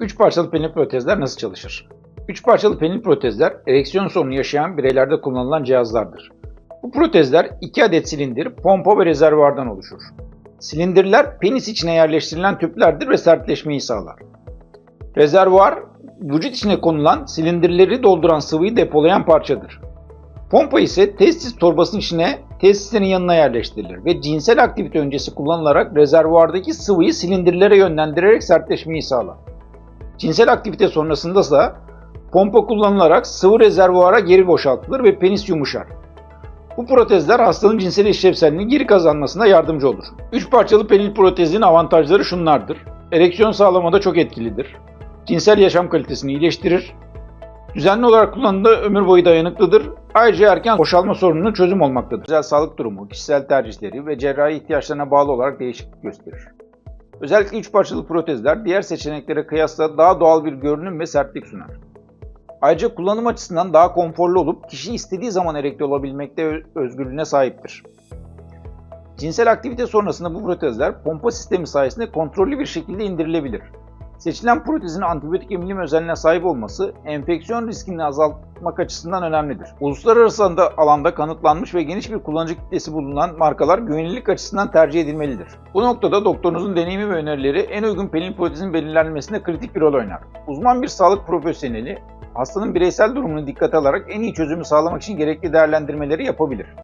Üç parçalı penil protezler nasıl çalışır? Üç parçalı penil protezler ereksiyon sorunu yaşayan bireylerde kullanılan cihazlardır. Bu protezler iki adet silindir, pompa ve rezervuardan oluşur. Silindirler penis içine yerleştirilen tüplerdir ve sertleşmeyi sağlar. Rezervuar, vücut içine konulan silindirleri dolduran sıvıyı depolayan parçadır. Pompa ise testis torbasının içine testislerin yanına yerleştirilir ve cinsel aktivite öncesi kullanılarak rezervuardaki sıvıyı silindirlere yönlendirerek sertleşmeyi sağlar. Cinsel aktivite sonrasında ise pompa kullanılarak sıvı rezervuara geri boşaltılır ve penis yumuşar. Bu protezler hastanın cinsel işlevselliğini geri kazanmasına yardımcı olur. Üç parçalı penil protezin avantajları şunlardır. Ereksiyon sağlamada çok etkilidir. Cinsel yaşam kalitesini iyileştirir. Düzenli olarak kullanımda ömür boyu dayanıklıdır. Ayrıca erken boşalma sorununun çözüm olmaktadır. Özel sağlık durumu, kişisel tercihleri ve cerrahi ihtiyaçlarına bağlı olarak değişiklik gösterir. Özellikle üç parçalı protezler diğer seçeneklere kıyasla daha doğal bir görünüm ve sertlik sunar. Ayrıca kullanım açısından daha konforlu olup kişi istediği zaman erekte olabilmekte özgürlüğüne sahiptir. Cinsel aktivite sonrasında bu protezler pompa sistemi sayesinde kontrollü bir şekilde indirilebilir. Seçilen protezin antibiyotik emilim özelliğine sahip olması enfeksiyon riskini azaltmak açısından önemlidir. Uluslararası anda- alanda kanıtlanmış ve geniş bir kullanıcı kitlesi bulunan markalar güvenilirlik açısından tercih edilmelidir. Bu noktada doktorunuzun deneyimi ve önerileri en uygun penil protezin belirlenmesinde kritik bir rol oynar. Uzman bir sağlık profesyoneli hastanın bireysel durumunu dikkate alarak en iyi çözümü sağlamak için gerekli değerlendirmeleri yapabilir.